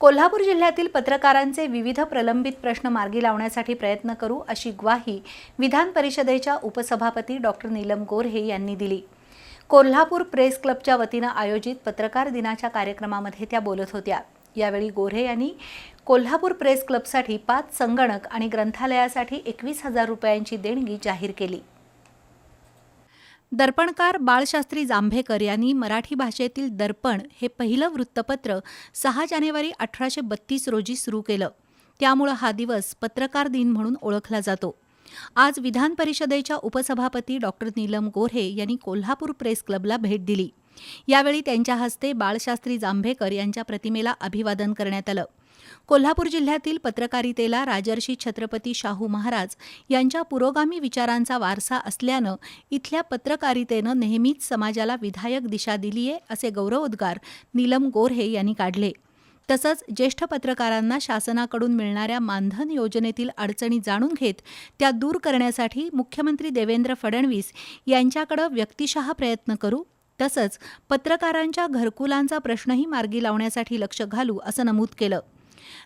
कोल्हापूर जिल्ह्यातील पत्रकारांचे विविध प्रलंबित प्रश्न मार्गी लावण्यासाठी प्रयत्न करू अशी ग्वाही विधान परिषदेच्या उपसभापती डॉक्टर नीलम गोऱ्हे यांनी दिली. कोल्हापूर प्रेस क्लबच्या वतीनं आयोजित पत्रकार दिनाच्या कार्यक्रमामध्ये त्या बोलत होत्या. यावेळी गोऱ्हे यांनी कोल्हापूर प्रेस क्लबसाठी पाच संगणक आणि ग्रंथालयासाठी एकवीस हजार रुपयांची देणगी जाहीर केली. दर्पणकार बाळशास्त्री जांभेकर यांनी मराठी भाषेतील दर्पण हे पहिलं वृत्तपत्र सहा जानेवारी अठराशे बत्तीस रोजी सुरू केलं. त्यामुळं हा दिवस पत्रकार दिन म्हणून ओळखला जातो. आज विधान परिषदेच्या उपसभापती डॉक्टर नीलम गोऱ्हे यांनी कोल्हापूर प्रेस क्लबला भेट दिली. यावेळी त्यांच्या हस्ते बाळशास्त्री जांभेकर यांच्या प्रतिमेला अभिवादन करण्यात आलं. कोल्हापूर जिल्ह्यातील पत्रकारितेला राजर्षी छत्रपती शाहू महाराज यांच्या पुरोगामी विचारांचा वारसा असल्यानं इथल्या पत्रकारितेनं नेहमीच समाजाला विधायक दिशा दिलीये असे गौरवोद्गार नीलम गोऱ्हे यांनी काढले. तसंच ज्येष्ठ पत्रकारांना शासनाकडून मिळणाऱ्या मानधन योजनेतील अडचणी जाणून घेत त्या दूर करण्यासाठी मुख्यमंत्री देवेंद्र फडणवीस यांच्याकडे व्यक्तिशः प्रयत्न करू तसंच पत्रकारांच्या घरकुलांचा प्रश्नही मार्गी लावण्यासाठी लक्ष घालू असं नमूद केलं.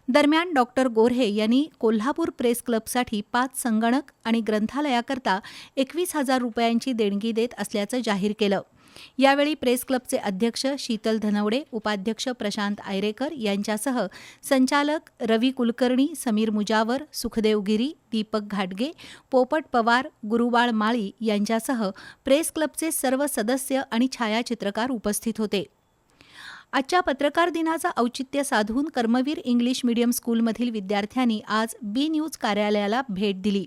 दरम्यान डॉक्टर गोऱ्हे यांनी कोल्हापूर प्रेस क्लबसाठी पाच संगणक आणि ग्रंथालयाकरता एकवीस हजार रुपयांची देणगी देत असल्याचं जाहीर केलं. यावेळी प्रेस क्लबचे अध्यक्ष शीतल धनवडे उपाध्यक्ष प्रशांत आयरेकर यांच्यासह संचालक रवी कुलकर्णी समीर मुजावर सुखदेव गिरी दीपक घाटगे पोपट पवार गुरुबाळ माळी यांच्यासह प्रेस क्लबचे सर्व सदस्य आणि छायाचित्रकार उपस्थित होते. आजच्या पत्रकार दिनाचं औचित्य साधून कर्मवीर इंग्लिश मीडियम स्कूलमधील विद्यार्थ्यांनी आज बी न्यूज कार्यालयाला भेट दिली.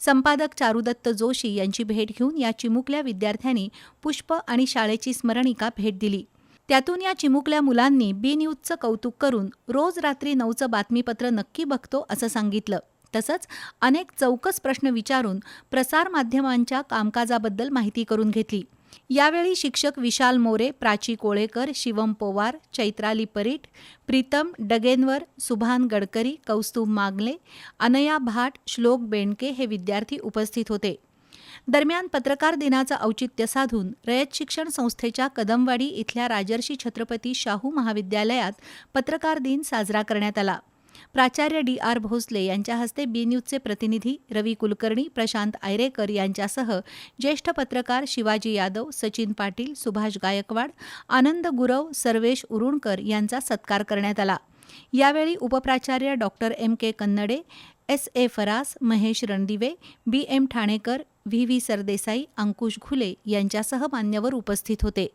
संपादक चारुदत्त जोशी यांची भेट घेऊन या चिमुकल्या विद्यार्थ्यांनी पुष्प आणि शाळेची स्मरणिका भेट दिली. त्यातून या चिमुकल्या मुलांनी बी न्यूजचं कौतुक करून रोज रात्री नऊचं बातमीपत्र नक्की बघतो असं सांगितलं. तसंच अनेक चौकस प्रश्न विचारून प्रसारमाध्यमांच्या कामकाजाबद्दल माहिती करून घेतली. यावेळी शिक्षक विशाल मोरे प्राची कोळेकर शिवम पोवार चैत्राली परीट प्रीतम डगेनवर सुभान गडकरी कौस्तुभ मागले अनया भाट श्लोक बेंडके हे विद्यार्थी उपस्थित होते. दरम्यान पत्रकार दिनाचं औचित्य साधून रयत शिक्षण संस्थेच्या कदमवाडी इथल्या राजर्षी छत्रपती शाहू महाविद्यालयात पत्रकार दिन साजरा करण्यात आला. प्राचार्य डी आर भोसले यांच्या हस्ते बी न्यूजचे प्रतिनिधी रवी कुलकर्णी प्रशांत आयरेकर यांच्यासह ज्येष्ठ पत्रकार शिवाजी यादव सचिन पाटील सुभाष गायकवाड आनंद गुरव सर्वेश उरुणकर यांचा सत्कार करण्यात आला. यावेळी उपप्राचार्य doctor M K Kannade S A Faras Mahesh Randive B M Thanekar V V Sardesai Ankush Ghule यांच्यासह मान्यवर उपस्थित होते.